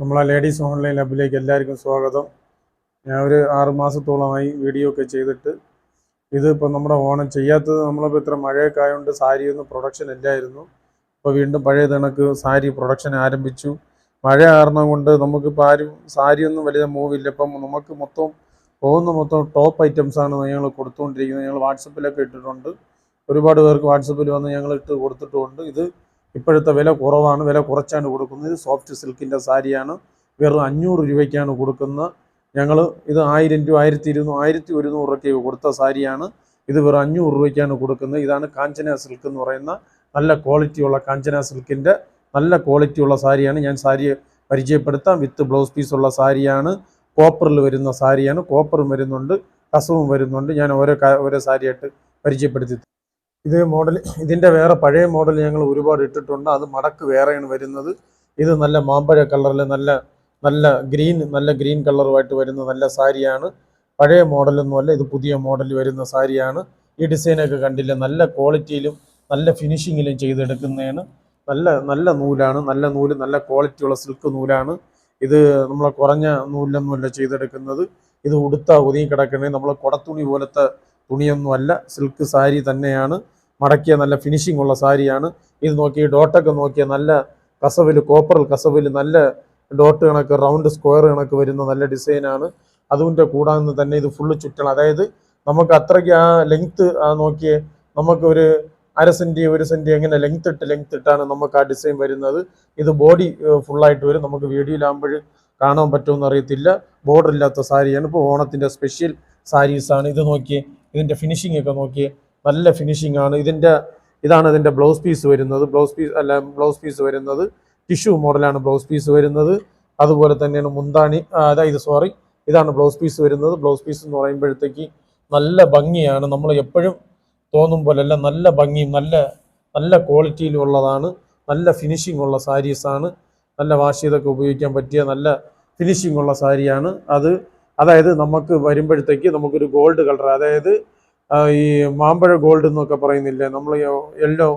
നമ്മളെ ladies online ലബിലേക്ക് എല്ലാവർക്കും സ്വാഗതം. ഞാൻ ഒരു ആറ് മാസത്തോളമായി വീഡിയോ ഒക്കെ ചെയ്തിട്ട് ഇതിപ്പോൾ നമ്മുടെ ഓണം ചെയ്യാത്തത് നമ്മളിപ്പോൾ ഇത്ര മഴയൊക്കെ ആയതുകൊണ്ട് സാരിയൊന്നും പ്രൊഡക്ഷൻ ഇല്ലായിരുന്നു. ഇപ്പോൾ വീണ്ടും പഴയ കണക്ക് സാരി പ്രൊഡക്ഷൻ ആരംഭിച്ചു. മഴ കാരണം കൊണ്ട് നമുക്കിപ്പോൾ ആരും സാരിയൊന്നും വലിയ മൂവില്ല. ഇപ്പം നമുക്ക് മൊത്തം പോകുന്ന മൊത്തം ടോപ്പ് ഐറ്റംസാണ് ഞങ്ങൾ കൊടുത്തുകൊണ്ടിരിക്കുന്നത് ഞങ്ങൾ വാട്സപ്പിലൊക്കെ ഇട്ടിട്ടുണ്ട്. ഒരുപാട് പേർക്ക് വാട്സപ്പിൽ വന്ന് ഞങ്ങൾ ഇട്ട് കൊടുത്തിട്ടുമുണ്ട്. ഇത് ഇപ്പോഴത്തെ വില കുറവാണ്. വില കുറച്ചാണ് കൊടുക്കുന്നത്. ഇത് സോഫ്റ്റ് സിൽക്കിന്റെ സാരിയാണ്. വെറും അഞ്ഞൂറ് രൂപയ്ക്കാണ് കൊടുക്കുന്നത്. ഞങ്ങൾ ഇത് ആയിരം രൂപ ആയിരത്തി ഇരുന്നൂറ് ആയിരത്തി ഒരുന്നൂറ് രൂപയ്ക്ക് കൊടുത്ത സാരിയാണ്. ഇത് വെറും അഞ്ഞൂറ് രൂപയ്ക്കാണ് കൊടുക്കുന്നത്. ഇതാണ് കാഞ്ചന സിൽക്ക് എന്ന് പറയുന്ന നല്ല ക്വാളിറ്റിയുള്ള കാഞ്ചന സിൽക്കിന്റെ നല്ല ക്വാളിറ്റിയുള്ള സാരിയാണ്. ഞാൻ സാരി പരിചയപ്പെടുത്താം. വിത്ത് ബ്ലൗസ് പീസുള്ള സാരിയാണ്. കോപ്പറിൽ വരുന്ന സാരിയാണ്. കോപ്പറും വരുന്നുണ്ട്. കസവും വരുന്നുണ്ട്. ഞാൻ ഓരോ ഓരോ സാരിയായിട്ട് പരിചയപ്പെടുത്തി ഇത് മോഡൽ ഇതിന്റെ വേറെ പഴയ മോഡൽ ഞങ്ങൾ ഒരുപാട് ഇട്ടിട്ടുണ്ട്. അത് മടക്ക് വേറെയാണ് വരുന്നത്. ഇത് നല്ല മാമ്പഴ കളറിൽ നല്ല നല്ല ഗ്രീൻ നല്ല ഗ്രീൻ കളറുമായിട്ട് വരുന്ന നല്ല സാരിയാണ്. പഴയ മോഡലൊന്നുമല്ല ഇത് പുതിയ മോഡൽ വരുന്ന സാരിയാണ്. ഈ ഡിസൈനൊക്കെ കണ്ടില്ല നല്ല ക്വാളിറ്റിയിലും നല്ല ഫിനിഷിങ്ങിലും ചെയ്തെടുക്കുന്നതാണ്. നല്ല നല്ല നൂലാണ് നല്ല നൂൽ നല്ല ക്വാളിറ്റിയുള്ള സിൽക്ക് നൂലാണ്. ഇത് നമ്മളെ കുറഞ്ഞ നൂലിലൊന്നുമല്ല ചെയ്തെടുക്കുന്നത്. ഇത് ഉടുത്ത ഒതുങ്ങി കിടക്കണേ നമ്മളെ കുടത്തുണി പോലത്തെ തുണിയൊന്നുമല്ല. സിൽക്ക് സാരി തന്നെയാണ്. മടക്കിയ നല്ല ഫിനിഷിംഗ് ഉള്ള സാരിയാണ്. ഇത് നോക്കി ഡോട്ടൊക്കെ നോക്കിയ നല്ല കസവിൽ കോപ്പറൽ കസവിൽ നല്ല ഡോട്ട് കണക്ക് റൗണ്ട് സ്ക്വയർ കണക്ക് വരുന്ന നല്ല ഡിസൈനാണ് അതുകൊണ്ട് കൂടാതെ തന്നെ ഇത് ഫുള്ള് ചുറ്റണം. അതായത് നമുക്ക് അത്രയ്ക്ക് ആ ലെങ്ത്ത് നോക്കിയേ നമുക്ക് ഒരു അര സെന്റി ഒരു സെന്റി അങ്ങനെ ലെങ്ത് ഇട്ട് ലെങ്ത് ഇട്ടാണ് നമുക്ക് ആ ഡിസൈൻ വരുന്നത്. ഇത് ബോഡി ഫുള്ളായിട്ട് വരും. നമുക്ക് വീഡിയോയിലാകുമ്പോൾ കാണാൻ പറ്റുമെന്ന് അറിയത്തില്ല. ബോർഡർ ഇല്ലാത്ത സാരിയാണ്. ഇപ്പോൾ ഓണത്തിന്റെ സ്പെഷ്യൽ സാരീസാണ് ഇത് നോക്കിയേ ഇതിന്റെ ഫിനിഷിംഗ് ഒക്കെ നോക്കി നല്ല ഫിനിഷിംഗ് ആണ്. ഇതിന്റെ ഇതാണ് ഇതിന്റെ ബ്ലൗസ് പീസ് വരുന്നത്. ബ്ലൗസ് പീസ് അല്ല ബ്ലൗസ് പീസ് വരുന്നത്. ടിഷ്യൂ മോഡലാണ് ബ്ലൗസ് പീസ് വരുന്നത്. അതുപോലെ തന്നെയാണ് മുന്താണി അതായത് സോറി ഇതാണ് ബ്ലൗസ് പീസ് വരുന്നത്. ബ്ലൗസ് പീസ് എന്ന് പറയുമ്പോഴത്തേക്ക് നല്ല ഭംഗിയാണ്. നമ്മൾ എപ്പോഴും തോന്നും പോലെയല്ല നല്ല ഭംഗിയും നല്ല നല്ല ക്വാളിറ്റിയിലും ഉള്ളതാണ്. നല്ല ഫിനിഷിംഗ് ഉള്ള സാരീസാണ് നല്ല വാഷ് ചെയ്തൊക്കെ ഉപയോഗിക്കാൻ പറ്റിയ നല്ല ഫിനിഷിംഗ് ഉള്ള സാരിയാണ് അത് അതായത് നമുക്ക് വരുമ്പോഴത്തേക്ക് നമുക്കൊരു ഗോൾഡ് കളർ അതായത് ഈ മാമ്പഴ ഗോൾഡ് എന്നൊക്കെ പറയുന്നില്ലേ? നമ്മൾ യെല്ലോ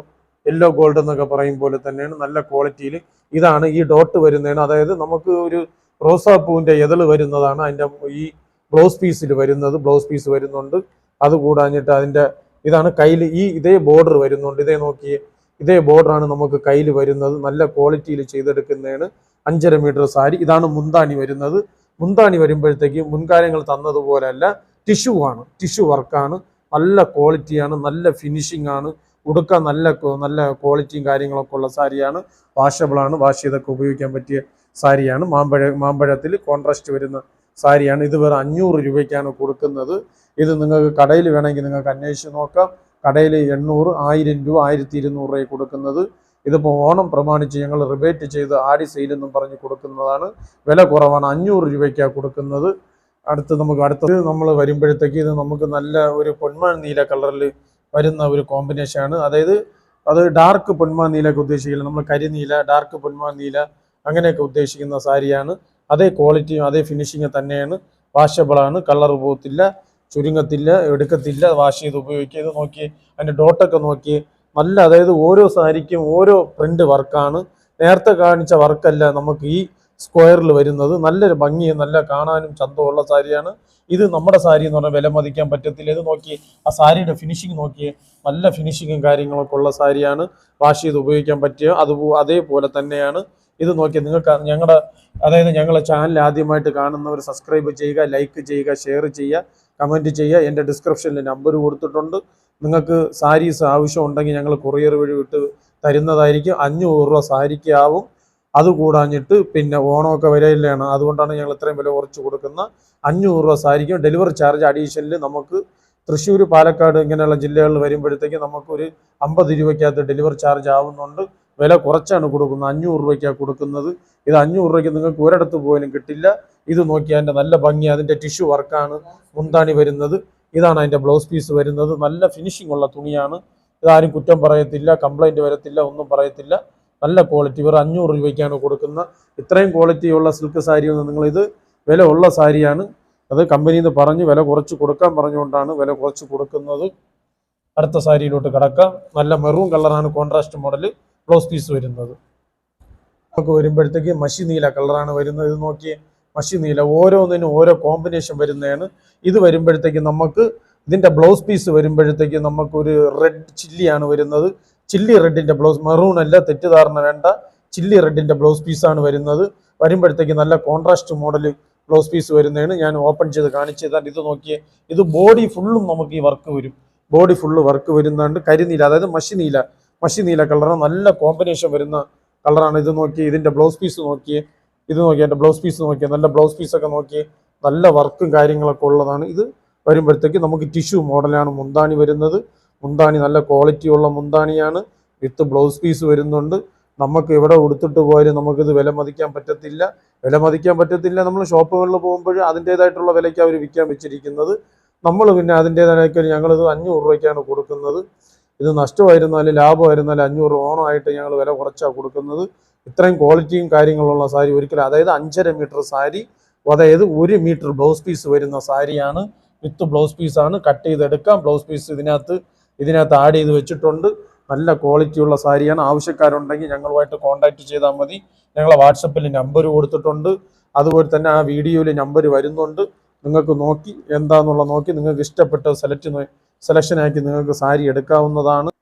യെല്ലോ ഗോൾഡ് എന്നൊക്കെ പറയും പോലെ തന്നെയാണ് നല്ല ക്വാളിറ്റിയിൽ ഇതാണ് ഈ ഡോട്ട് വരുന്നതാണ് അതായത് നമുക്ക് ഒരു റോസാപ്പൂവിന്റെ എതൾ വരുന്നതാണ്. അതിന്റെ ഈ ബ്ലൗസ് പീസിൽ വരുന്നത് ബ്ലൗസ് പീസ് വരുന്നുണ്ട്. അത് കൂടാഞ്ഞിട്ട് അതിന്റെ ഇതാണ് കയ്യിൽ ഈ ഇതേ ബോർഡർ വരുന്നുണ്ട്. ഇതേ നോക്കിയേ ഇതേ ബോർഡറാണ് നമുക്ക് കയ്യിൽ വരുന്നത്. നല്ല ക്വാളിറ്റിയിൽ ചെയ്തെടുക്കുന്നതാണ് അഞ്ചര മീറ്റർ സാരി. ഇതാണ് മുന്താണി വരുന്നത്. മുന്താണി വരുമ്പോഴത്തേക്ക് മുൻകാലങ്ങൾ തന്നതുപോലെയല്ല ടിഷ്യൂ ആണ്. ടിഷ്യൂ വർക്കാണ്. നല്ല ക്വാളിറ്റിയാണ് നല്ല ഫിനിഷിംഗ് ആണ്. ഉടുക്കാൻ നല്ല നല്ല ക്വാളിറ്റിയും കാര്യങ്ങളൊക്കെ ഉള്ള സാരിയാണ്. വാഷബിളാണ് വാഷ് ചെയ്തൊക്കെ ഉപയോഗിക്കാൻ പറ്റിയ സാരിയാണ്. മാമ്പഴ മാമ്പഴത്തിൽ കോൺട്രാസ്റ്റ് വരുന്ന സാരിയാണ്. ഇത് വേറെ അഞ്ഞൂറ് രൂപയ്ക്കാണ് കൊടുക്കുന്നത്. ഇത് നിങ്ങൾക്ക് കടയിൽ വേണമെങ്കിൽ നിങ്ങൾക്ക് അന്വേഷിച്ച് നോക്കാം. കടയിൽ എണ്ണൂറ് ആയിരം രൂപ ആയിരത്തി ഇരുന്നൂറ് രൂപ കൊടുക്കുന്നത്. ഇതിപ്പോൾ ഓണം പ്രമാണിച്ച് ഞങ്ങൾ റിബേറ്റ് ചെയ്ത് ആടി സെയിലെന്നും പറഞ്ഞ് കൊടുക്കുന്നതാണ്. വില കുറവാണ്. അഞ്ഞൂറ് രൂപയ്ക്കാണ് കൊടുക്കുന്നത്. അടുത്ത് നമുക്ക് അടുത്തത് നമ്മൾ വരുമ്പോഴത്തേക്ക് ഇത് നമുക്ക് നല്ല ഒരു പൊന്മാൻ നീല കളറിൽ വരുന്ന ഒരു കോമ്പിനേഷനാണ് അതായത് അത് ഡാർക്ക് പൊന്മാൻ നീലൊക്കെ ഉദ്ദേശിക്കില്ല. നമ്മൾ കരിനീല ഡാർക്ക് പൊന്മാൻ നീല അങ്ങനെയൊക്കെ ഉദ്ദേശിക്കുന്ന സാരിയാണ്. അതേ ക്വാളിറ്റിയും അതേ ഫിനിഷിങ് തന്നെയാണ്. വാഷബിളാണ് കളർ പോകത്തില്ല ചുരുങ്ങത്തില്ല എടുക്കത്തില്ല. വാഷ് ചെയ്ത് ഉപയോഗിക്കുക. ഇത് നോക്കി അതിന്റെ ഡോട്ടൊക്കെ നോക്കി നല്ല അതായത് ഓരോ സാരിക്കും ഓരോ പ്രിന്റ് വർക്കാണ്. നേരത്തെ കാണിച്ച വർക്കല്ല നമുക്ക് ഈ സ്ക്വയറിൽ വരുന്നത്. നല്ലൊരു ഭംഗിയും നല്ല കാണാനും ചന്തമുള്ള സാരിയാണ്. ഇത് നമ്മുടെ സാരി എന്ന് പറഞ്ഞാൽ വില മതിക്കാൻ പറ്റത്തില്ല. ഇത് നോക്കി ആ സാരിയുടെ ഫിനിഷിങ് നോക്കി നല്ല ഫിനിഷിങ്ങും കാര്യങ്ങളൊക്കെ ഉള്ള സാരിയാണ്. വാഷ് ചെയ്ത് ഉപയോഗിക്കാൻ പറ്റിയ അത് അതേപോലെ തന്നെയാണ്. ഇത് നോക്കി നിങ്ങൾക്ക് ഞങ്ങളുടെ അതായത് ഞങ്ങളെ ചാനൽ ആദ്യമായിട്ട് കാണുന്നവർ സബ്സ്ക്രൈബ് ചെയ്യുക ലൈക്ക് ചെയ്യുക ഷെയർ ചെയ്യുക കമന്റ് ചെയ്യുക. എന്റെ ഡിസ്ക്രിപ്ഷനിൽ നമ്പർ കൊടുത്തിട്ടുണ്ട്. നിങ്ങൾക്ക് സാരീസ് ആവശ്യമുണ്ടെങ്കിൽ ഞങ്ങൾ കൊറിയർ വഴി വിട്ട് തരുന്നതായിരിക്കും. അഞ്ഞൂറ് രൂപ സാരിക്ക് ആവും അത് കൂടാഞ്ഞിട്ട് പിന്നെ ഓണമൊക്കെ വരയില്ലാണ്. അതുകൊണ്ടാണ് ഞങ്ങൾ ഇത്രയും വില കുറച്ച് കൊടുക്കുന്ന അഞ്ഞൂറ് രൂപ സാരിക്കും. ഡെലിവറി ചാർജ് അഡീഷണൽ നമുക്ക് തൃശ്ശൂർ പാലക്കാട് ഇങ്ങനെയുള്ള ജില്ലകളിൽ വരുമ്പോഴത്തേക്ക് നമുക്കൊരു അമ്പത് രൂപയ്ക്കകത്ത് ഡെലിവറി ചാർജ് ആവുന്നുണ്ട്. വില കുറച്ചാണ് കൊടുക്കുന്നത്. അഞ്ഞൂറ് രൂപയ്ക്കാണ് കൊടുക്കുന്നത്. ഇത് അഞ്ഞൂറ് രൂപയ്ക്ക് നിങ്ങൾക്ക് ഒരിടത്ത് പോലും കിട്ടില്ല. ഇത് നോക്കിയാൽ നല്ല ഭംഗി അതിന്റെ ടിഷ്യൂ വർക്കാണ് മുന്താണി വരുന്നത്. ഇതാണ് അതിന്റെ ബ്ലൗസ് പീസ് വരുന്നത്. നല്ല ഫിനിഷിംഗ് ഉള്ള തുണിയാണ്. ഇതാരും കുറ്റം പറയത്തില്ല കംപ്ലൈന്റ് വരത്തില്ല ഒന്നും പറയത്തില്ല. നല്ല ക്വാളിറ്റി വെറും അഞ്ഞൂറ് രൂപയ്ക്കാണ് കൊടുക്കുന്ന. ഇത്രയും ക്വാളിറ്റിയുള്ള സിൽക്ക് സാരി ഒന്നും നിങ്ങളിത് വില ഉള്ള സാരിയാണ്. അത് കമ്പനിയിൽ നിന്ന് പറഞ്ഞ് വില കുറച്ച് കൊടുക്കാൻ പറഞ്ഞുകൊണ്ടാണ് വില കുറച്ച് കൊടുക്കുന്നത്. അടുത്ത സാരിയിലോട്ട് കിടക്കാം. നല്ല മെറൂൺ കളറാണ് കോൺട്രാസ്റ്റ് മോഡൽ ബ്ലൗസ് പീസ് വരുന്നത്. നമുക്ക് വരുമ്പോഴത്തേക്ക് മഷി നീല കളറാണ് വരുന്നത്. ഇത് നോക്കി മഷി നീല ഓരോന്നിനും ഓരോ കോമ്പിനേഷൻ വരുന്നതാണ്. ഇത് വരുമ്പോഴത്തേക്ക് നമുക്ക് ഇതിന്റെ ബ്ലൗസ് പീസ് വരുമ്പോഴത്തേക്ക് നമുക്കൊരു റെഡ് ചില്ലിയാണ് വരുന്നത്. ചില്ലി റെഡിന്റെ ബ്ലൗസ് മെറൂൺ അല്ല തെറ്റിദ്ധാരണ വേണ്ട. ചില്ലി റെഡിന്റെ ബ്ലൗസ് പീസാണ് വരുന്നത്. വരുമ്പോഴത്തേക്ക് നല്ല കോൺട്രാസ്റ്റ് മോഡൽ ബ്ലൗസ് പീസ് വരുന്നതാണ്. ഞാൻ ഓപ്പൺ ചെയ്ത് കാണിച്ചു തരാം. ഇത് നോക്കിയേ ഇത് ബോഡി ഫുള്ളും നമുക്ക് ഈ വർക്ക് വരും. ബോഡി ഫുള്ള് വർക്ക് വരുന്നുണ്ട്. കരിനീല അതായത് മഷിനീല. മഷിനീല മഷി നീല കളറാണ് നല്ല കോമ്പിനേഷൻ വരുന്ന കളറാണ് ഇത് നോക്കി ഇതിന്റെ ബ്ലൗസ് പീസ് നോക്കിയേ. ഇത് നോക്കി എന്റെ ബ്ലൗസ് പീസ് നോക്കിയേ നല്ല ബ്ലൗസ് പീസൊക്കെ നോക്കി നല്ല വർക്കും കാര്യങ്ങളൊക്കെ ഉള്ളതാണ്. ഇത് വരുമ്പോഴത്തേക്ക് നമുക്ക് ടിഷ്യൂ മോഡലാണ് മുന്താണി വരുന്നത്. മുന്താണി നല്ല ക്വാളിറ്റി ഉള്ള മുന്താണിയാണ്. വിത്ത് ബ്ലൗസ് പീസ് വരുന്നുണ്ട്. നമുക്ക് എവിടെ ഉടുത്തിട്ട് പോയാലും നമുക്കിത് വില മതിക്കാൻ പറ്റത്തില്ല. വില മതിക്കാൻ പറ്റത്തില്ല. നമ്മൾ ഷോപ്പുകളിൽ പോകുമ്പോൾ അതിന്റേതായിട്ടുള്ള വിലയ്ക്ക് അവർ വിൽക്കാൻ വെച്ചിരിക്കുന്നത്. നമ്മൾ പിന്നെ അതിന്റേതായ ഞങ്ങളിത് അഞ്ഞൂറ് രൂപയ്ക്കാണ് കൊടുക്കുന്നത്. ഇത് നഷ്ടമായിരുന്നാലും ലാഭമായിരുന്നാലും അഞ്ഞൂറ് ഓണമായിട്ട് ഞങ്ങൾ വില കുറച്ചാണ് കൊടുക്കുന്നത്. ഇത്രയും ക്വാളിറ്റിയും കാര്യങ്ങളുള്ള സാരി ഒരിക്കലും അതായത് അഞ്ചര മീറ്റർ സാരി അതായത് ഒരു മീറ്റർ ബ്ലൗസ് പീസ് വരുന്ന സാരിയാണ്. വിത്ത് ബ്ലൗസ് പീസാണ് കട്ട് ചെയ്തെടുക്കാം. ബ്ലൗസ് പീസ് ഇതിനകത്ത് ഇതിനകത്ത് ആഡ് ചെയ്ത് വെച്ചിട്ടുണ്ട്. നല്ല ക്വാളിറ്റിയുള്ള സാരിയാണ്. ആവശ്യക്കാരുണ്ടെങ്കിൽ ഞങ്ങളുമായിട്ട് കോൺടാക്ട് ചെയ്താൽ മതി. ഞങ്ങളെ വാട്സപ്പിൽ നമ്പർ കൊടുത്തിട്ടുണ്ട്. അതുപോലെ തന്നെ ആ വീഡിയോയിൽ നമ്പർ വരുന്നുണ്ട്. നിങ്ങൾക്ക് നോക്കി എന്താന്നുള്ള നോക്കി. നിങ്ങൾക്ക് ഇഷ്ടപ്പെട്ട സെലക്ട് സെലക്ഷനാക്കി നിങ്ങൾക്ക് സാരി എടുക്കാവുന്നതാണ്.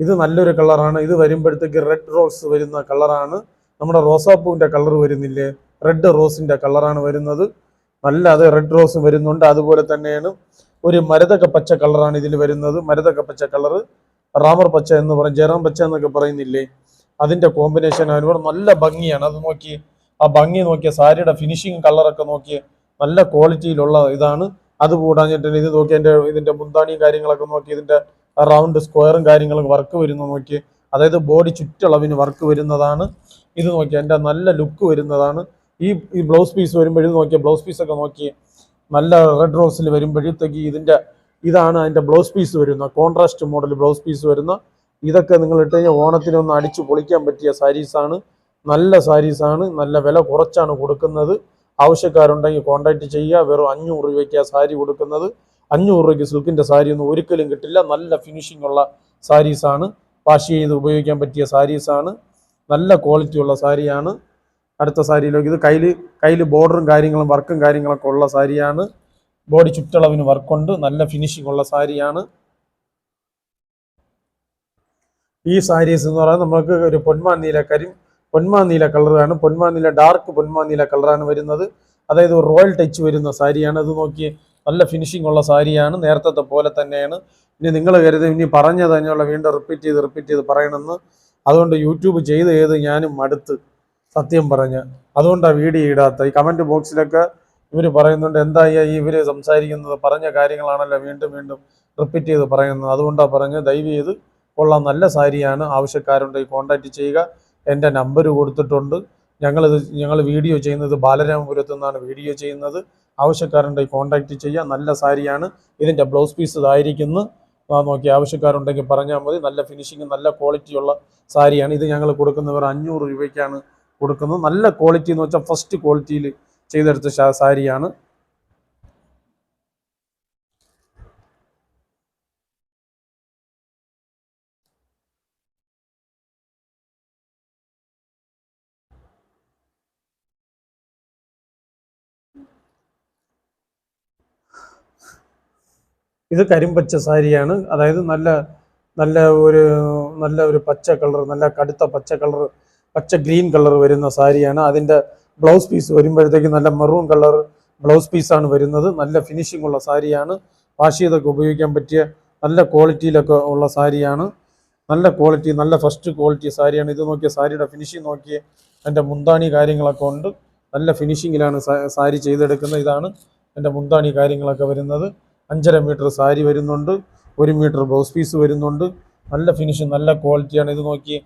ഇത് നല്ലൊരു കളറാണ്. ഇത് വരുമ്പോഴത്തേക്ക് റെഡ് റോസ് വരുന്ന കളറാണ്. നമ്മുടെ റോസാപ്പൂവിന്റെ കളർ വരുന്നില്ലേ? റെഡ് റോസിന്റെ കളറാണ് വരുന്നത്. നല്ല അത് റെഡ് റോസ് വരുന്നുണ്ട്. അതുപോലെ തന്നെയാണ് ഒരു മരതക പച്ച കളറാണ് ഇതിൽ വരുന്നത്. മരതക പച്ച കളർ റാമർ പച്ച എന്ന് പറയും ജറാം പച്ച എന്നൊക്കെ പറയുന്നില്ലേ? അതിന്റെ കോമ്പിനേഷൻ അതിനോട് നല്ല ഭംഗിയാണ്. അത് നോക്കി ആ ഭംഗി നോക്കിയ സാരിയുടെ ഫിനിഷിങ് കളറൊക്കെ നോക്കി നല്ല ക്വാളിറ്റിയിലുള്ള ഇതാണ്. അത് കൂടാഞ്ഞിട്ട് ഇത് നോക്കി എന്റെ ഇതിന്റെ മുന്താണിയും കാര്യങ്ങളൊക്കെ നോക്കി റൗണ്ട് സ്ക്വയറും കാര്യങ്ങളും വർക്ക് വരുന്ന നോക്കി അതായത് ബോഡി ചുറ്റളവിന് വർക്ക് വരുന്നതാണ്. ഇത് നോക്കി എന്റെ നല്ല ലുക്ക് വരുന്നതാണ്. ഈ ഈ ബ്ലൗസ് പീസ് വരുമ്പോഴും നോക്കിയ ബ്ലൗസ് പീസൊക്കെ നോക്കി നല്ല റെഡ് റോസിൽ വരുമ്പോഴത്തേക്ക് ഇതിന്റെ ഇതാണ് അതിന്റെ ബ്ലൗസ് പീസ് വരുന്ന കോൺട്രാസ്റ്റ് മോഡൽ ബ്ലൗസ് പീസ് വരുന്ന. ഇതൊക്കെ നിങ്ങൾ ഇട്ട് കഴിഞ്ഞാൽ ഓണത്തിനൊന്ന് അടിച്ച് പൊളിക്കാൻ പറ്റിയ സാരീസാണ് നല്ല സാരീസാണ് നല്ല വില കുറച്ചാണ് കൊടുക്കുന്നത്. ആവശ്യക്കാരുണ്ടെങ്കിൽ കോൺടാക്ട് ചെയ്യുക. വെറും അഞ്ഞൂറ് രൂപയ്ക്ക് ആ സാരി കൊടുക്കുന്നത്. അഞ്ഞൂറ് രൂപയ്ക്ക് സിൽക്കിന്റെ സാരി ഒന്നും ഒരിക്കലും കിട്ടില്ല. നല്ല ഫിനിഷിംഗ് ഉള്ള സാരീസാണ് വാഷ് ചെയ്ത് ഉപയോഗിക്കാൻ പറ്റിയ സാരീസാണ് നല്ല ക്വാളിറ്റി ഉള്ള സാരിയാണ്. അടുത്ത സാരിയിലേക്ക് ഇത് കയ്യിൽ കയ്യിൽ ബോർഡറും കാര്യങ്ങളും വർക്കും കാര്യങ്ങളൊക്കെ ഉള്ള സാരിയാണ്. ബോഡി ചുറ്റളവിന് വർക്കുണ്ട് നല്ല ഫിനിഷിംഗ് ഉള്ള സാരിയാണ്. ഈ സാരീസ് എന്ന് പറയുന്നത് നമുക്ക് ഒരു പൊന്മാൻ നീല കരിം പൊന്മാൻ നീല കളറാണ് പൊന്മാൻ നീല ഡാർക്ക് പൊന്മാൻ നീല കളറാണ് വരുന്നത്. അതായത് റോയൽ ടച്ച് വരുന്ന സാരിയാണ്. അത് നോക്കി നല്ല ഫിനിഷിംഗ് ഉള്ള സാരിയാണ്. നേരത്തെ പോലെ തന്നെയാണ്. ഇനി നിങ്ങൾ കരുതും ഇനി പറഞ്ഞ തന്നെയുള്ള വീണ്ടും റിപ്പീറ്റ് ചെയ്ത് റിപ്പീറ്റ് ചെയ്ത് പറയണമെന്ന്. അതുകൊണ്ട് യൂട്യൂബ് ചെയ്ത് ചെയ്ത് ഞാനും മടുത്ത് സത്യം പറഞ്ഞ്. ആ വീഡിയോ ഇടാത്ത. ഈ കമന്റ് ബോക്സിലൊക്കെ ഇവർ പറയുന്നുണ്ട് എന്താ ഈ ഇവർ സംസാരിക്കുന്നത്? പറഞ്ഞ കാര്യങ്ങളാണല്ലോ വീണ്ടും വീണ്ടും റിപ്പീറ്റ് ചെയ്ത് പറയുന്നത്. അതുകൊണ്ടാണ് പറഞ്ഞ് ദയവ് ചെയ്ത് ഉള്ള നല്ല സാരിയാണ് ആവശ്യക്കാരുണ്ടെങ്കിൽ കോൺടാക്റ്റ് ചെയ്യുക. എന്റെ നമ്പർ കൊടുത്തിട്ടുണ്ട്. ഞങ്ങളിത് ഞങ്ങൾ വീഡിയോ ചെയ്യുന്നത് ബാലരാമപുരത്തു നിന്നാണ് വീഡിയോ ചെയ്യുന്നത്. ആവശ്യക്കാരുണ്ടെങ്കിൽ കോൺടാക്ട് ചെയ്യാം. നല്ല സാരിയാണ്. ഇതിന്റെ ബ്ലൗസ് പീസ് ഇതായിരിക്കുന്നു. നോക്കി ആവശ്യക്കാരുണ്ടെങ്കിൽ പറഞ്ഞാൽ മതി. നല്ല ഫിനിഷിങ് നല്ല ക്വാളിറ്റിയുള്ള സാരിയാണ്. ഇത് ഞങ്ങൾ കൊടുക്കുന്നവർ അഞ്ഞൂറ് രൂപയ്ക്കാണ് കൊടുക്കുന്നത്. നല്ല ക്വാളിറ്റി എന്ന് വെച്ചാൽ ഫസ്റ്റ് ക്വാളിറ്റിയിൽ ചെയ്തെടുത്ത സാരിയാണ്. ഇത് കരിമ്പച്ച സാരിയാണ്. അതായത് നല്ല നല്ല ഒരു നല്ല ഒരു പച്ച കളർ നല്ല കടുത്ത പച്ച കളർ പച്ച ഗ്രീൻ കളർ വരുന്ന സാരിയാണ്. അതിന്റെ ബ്ലൗസ് പീസ് വരുമ്പോഴത്തേക്ക് നല്ല മെറൂൺ കളർ ബ്ലൗസ് പീസാണ് വരുന്നത്. നല്ല ഫിനിഷിംഗ് ഉള്ള സാരിയാണ്. വാഷ് ചെയ്തൊക്കെ ഉപയോഗിക്കാൻ പറ്റിയ നല്ല ക്വാളിറ്റിയിലൊക്കെ ഉള്ള സാരിയാണ്. നല്ല ക്വാളിറ്റി നല്ല ഫസ്റ്റ് ക്വാളിറ്റി സാരിയാണ്. ഇത് നോക്കിയ സാരിയുടെ ഫിനിഷിംഗ് നോക്കിയ എന്റെ മുന്താണി കാര്യങ്ങളൊക്കെ ഉണ്ട്. നല്ല ഫിനിഷിങ്ങിലാണ് സാരി ചെയ്തെടുക്കുന്നത്. ഇതാണ് എന്റെ മുന്താണി കാര്യങ്ങളൊക്കെ വരുന്നത്. അഞ്ചര മീറ്റർ സാരി വരുന്നുണ്ട് ഒരു മീറ്റർ ബ്ലൗസ് പീസ് വരുന്നുണ്ട്. നല്ല ഫിനിഷ് നല്ല ക്വാളിറ്റിയാണ് ഇത് നോക്കി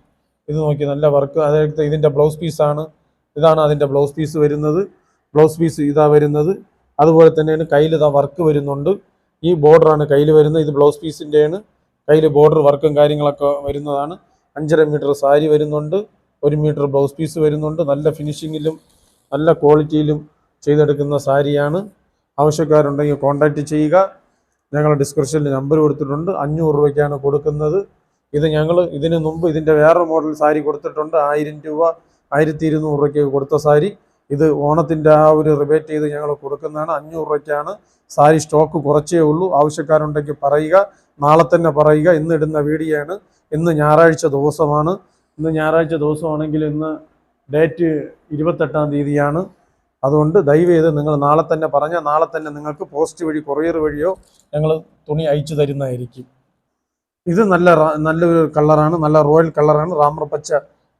ഇത് നോക്കി നല്ല വർക്ക് അതായത് ഇതിന്റെ ബ്ലൗസ് പീസാണ് ഇതാണ് അതിന്റെ ബ്ലൗസ് പീസ് വരുന്നത്. ബ്ലൗസ് പീസ് ഇതാ വരുന്നത്. അതുപോലെ തന്നെയാണ് കയ്യിൽ ഇതാ വർക്ക് വരുന്നുണ്ട്. ഈ ബോർഡറാണ് കയ്യിൽ വരുന്നത്. ഇത് ബ്ലൗസ് പീസിന്റെയാണ് കയ്യിൽ ബോർഡർ വർക്കും കാര്യങ്ങളൊക്കെ വരുന്നതാണ്. അഞ്ചര മീറ്റർ സാരി വരുന്നുണ്ട്. ഒരു മീറ്റർ ബ്ലൗസ് പീസ് വരുന്നുണ്ട്. നല്ല ഫിനിഷിങ്ങിലും നല്ല ക്വാളിറ്റിയിലും ചെയ്തെടുക്കുന്ന സാരിയാണ്. ആവശ്യക്കാരുണ്ടെങ്കിൽ കോൺടാക്റ്റ് ചെയ്യുക. ഞങ്ങൾ ഡിസ്ക്രിപ്ഷനിൽ നമ്പർ കൊടുത്തിട്ടുണ്ട്. അഞ്ഞൂറ് രൂപയ്ക്കാണ് കൊടുക്കുന്നത്. ഇത് ഞങ്ങൾ ഇതിന് മുമ്പ് ഇതിന്റെ വേറെ മോഡൽ സാരി കൊടുത്തിട്ടുണ്ട്. ആയിരം രൂപ ആയിരത്തി ഇരുന്നൂറ് രൂപയ്ക്ക് കൊടുത്ത സാരി ഇത് ഓണത്തിന്റെ ആ ഒരു റിബേറ്റ് ചെയ്ത് ഞങ്ങൾ കൊടുക്കുന്നതാണ്. അഞ്ഞൂറ് രൂപയ്ക്കാണ് സാരി സ്റ്റോക്ക് കുറച്ചേ ഉള്ളൂ. ആവശ്യക്കാരുണ്ടെങ്കിൽ പറയുക. നാളെ തന്നെ പറയുക. ഇന്ന് ഇടുന്ന വീഡിയോ ആണ് ഇന്ന് ഞായറാഴ്ച ദിവസമാണ്. ഇന്ന് ഞായറാഴ്ച ദിവസമാണെങ്കിൽ ഇന്ന് ഡേറ്റ് ഇരുപത്തെട്ടാം തീയതിയാണ്. അതുകൊണ്ട് ദയവ് ചെയ്ത് നിങ്ങൾ നാളെ തന്നെ പറഞ്ഞാൽ നാളെ തന്നെ നിങ്ങൾക്ക് പോസ്റ്റ് വഴി കൊറിയർ വഴിയോ ഞങ്ങൾ തുണി അയച്ചു തരുന്നതായിരിക്കും. ഇത് നല്ല നല്ലൊരു കളറാണ് നല്ല റോയൽ കളറാണ്. റാമർ പച്ച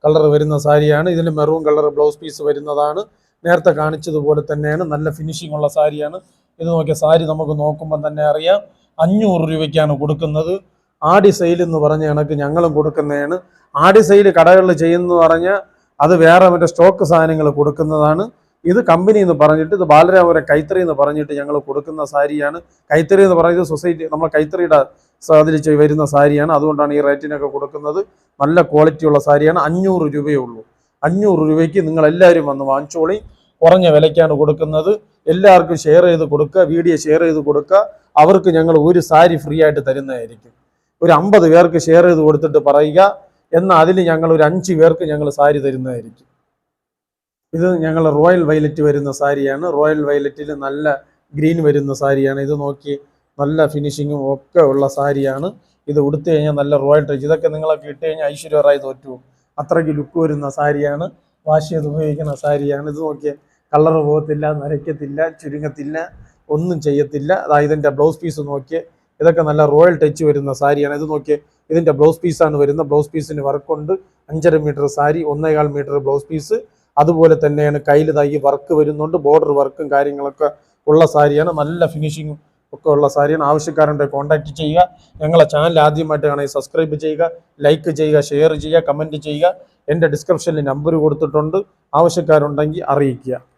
കളർ വരുന്ന സാരിയാണ്. ഇതിന് മെറൂൺ കളർ ബ്ലൗസ് പീസ് വരുന്നതാണ്. നേരത്തെ കാണിച്ചതുപോലെ തന്നെയാണ്. നല്ല ഫിനിഷിംഗ് ഉള്ള സാരിയാണ്. ഇത് നോക്കിയ സാരി നമുക്ക് നോക്കുമ്പോൾ തന്നെ അറിയാം. അഞ്ഞൂറ് രൂപയ്ക്കാണ് കൊടുക്കുന്നത്. ആടി സെയിൽ എന്ന് പറഞ്ഞ കണക്ക് ഞങ്ങളും കൊടുക്കുന്നതാണ്. ആടി സെയിൽ കടകളിൽ ചെയ്യുന്നു പറഞ്ഞാൽ അത് വേറെ മറ്റേ സ്റ്റോക്ക് സാധനങ്ങൾ കൊടുക്കുന്നതാണ്. ഇത് കമ്പനി എന്ന് പറഞ്ഞിട്ട് ഇത് ബാലരാമപുരം കൈത്തറി എന്ന് പറഞ്ഞിട്ട് ഞങ്ങൾ കൊടുക്കുന്ന സാരിയാണ്. കൈത്തറി എന്ന് പറയുന്നത് സൊസൈറ്റി നമ്മൾ കൈത്തറിയുടെ സാധിച്ച് വരുന്ന സാരിയാണ്. അതുകൊണ്ടാണ് ഈ റേറ്റിനൊക്കെ കൊടുക്കുന്നത്. നല്ല ക്വാളിറ്റിയുള്ള സാരിയാണ്. അഞ്ഞൂറ് രൂപയേ ഉള്ളൂ. അഞ്ഞൂറ് രൂപയ്ക്ക് നിങ്ങൾ എല്ലാവരും വന്ന് വാങ്ങിച്ചോളി. കുറഞ്ഞ വിലയ്ക്കാണ് കൊടുക്കുന്നത്. എല്ലാവർക്കും ഷെയർ ചെയ്ത് കൊടുക്കുക. വീഡിയോ ഷെയർ ചെയ്ത് കൊടുക്കുക. അവർക്ക് ഞങ്ങൾ ഒരു സാരി ഫ്രീ ആയിട്ട് തരുന്നതായിരിക്കും. ഒരു അമ്പത് പേർക്ക് ഷെയർ ചെയ്ത് കൊടുത്തിട്ട് പറയുക. എന്നാൽ അതിൽ ഞങ്ങൾ ഒരു അഞ്ച് പേർക്ക് ഞങ്ങൾ സാരി തരുന്നതായിരിക്കും. ഇത് ഞങ്ങൾ റോയൽ വയലറ്റ് വരുന്ന സാരിയാണ്. റോയൽ വയലറ്റിൽ നല്ല ഗ്രീൻ വരുന്ന സാരിയാണ്. ഇത് നോക്കി നല്ല ഫിനിഷിങ്ങും ഒക്കെ ഉള്ള സാരിയാണ്. ഇത് ഉടുത്തു കഴിഞ്ഞാൽ നല്ല റോയൽ ടച്ച് ഇതൊക്കെ നിങ്ങളൊക്കെ ഇട്ട് കഴിഞ്ഞാൽ ഐശ്വര്യറായി തോറ്റു. അത്രയ്ക്ക് ലുക്ക് വരുന്ന സാരിയാണ്. വാഷ് ചെയ്ത് ഉപയോഗിക്കുന്ന സാരിയാണ്. ഇത് നോക്കിയാൽ കളർ പോകത്തില്ല നരയ്ക്കത്തില്ല ചുരുങ്ങത്തില്ല ഒന്നും ചെയ്യത്തില്ല. അതായത് ഇതിന്റെ ബ്ലൗസ് പീസ് നോക്കി ഇതൊക്കെ നല്ല റോയൽ ടച്ച് വരുന്ന സാരിയാണ്. ഇത് നോക്കി ഇതിന്റെ ബ്ലൗസ് പീസാണ് വരുന്നത്. ബ്ലൗസ് പീസിന് വർക്കുണ്ട് അഞ്ചര മീറ്റർ സാരി ഒന്നേകാൽ മീറ്റർ ബ്ലൗസ് പീസ്. അതുപോലെ തന്നെയാണ് കയ്യിൽ തൈ വർക്ക് വരുന്നുണ്ട് ബോർഡർ വർക്കും കാര്യങ്ങളൊക്കെ ഉള്ള സാരിയാണ്. നല്ല ഫിനിഷിങ്ങും ഒക്കെ ഉള്ള സാരിയാണ്. ആവശ്യക്കാരുണ്ടെ കോൺടാക്ട് ചെയ്യുക. ഞങ്ങളെ ചാനൽ ആദ്യമായിട്ട് കാണുക സബ്സ്ക്രൈബ് ചെയ്യുക ലൈക്ക് ചെയ്യുക ഷെയർ ചെയ്യുക കമന്റ് ചെയ്യുക. എന്റെ ഡിസ്ക്രിപ്ഷനിൽ നമ്പർ കൊടുത്തിട്ടുണ്ട്. ആവശ്യക്കാരുണ്ടെങ്കിൽ അറിയിക്കുക.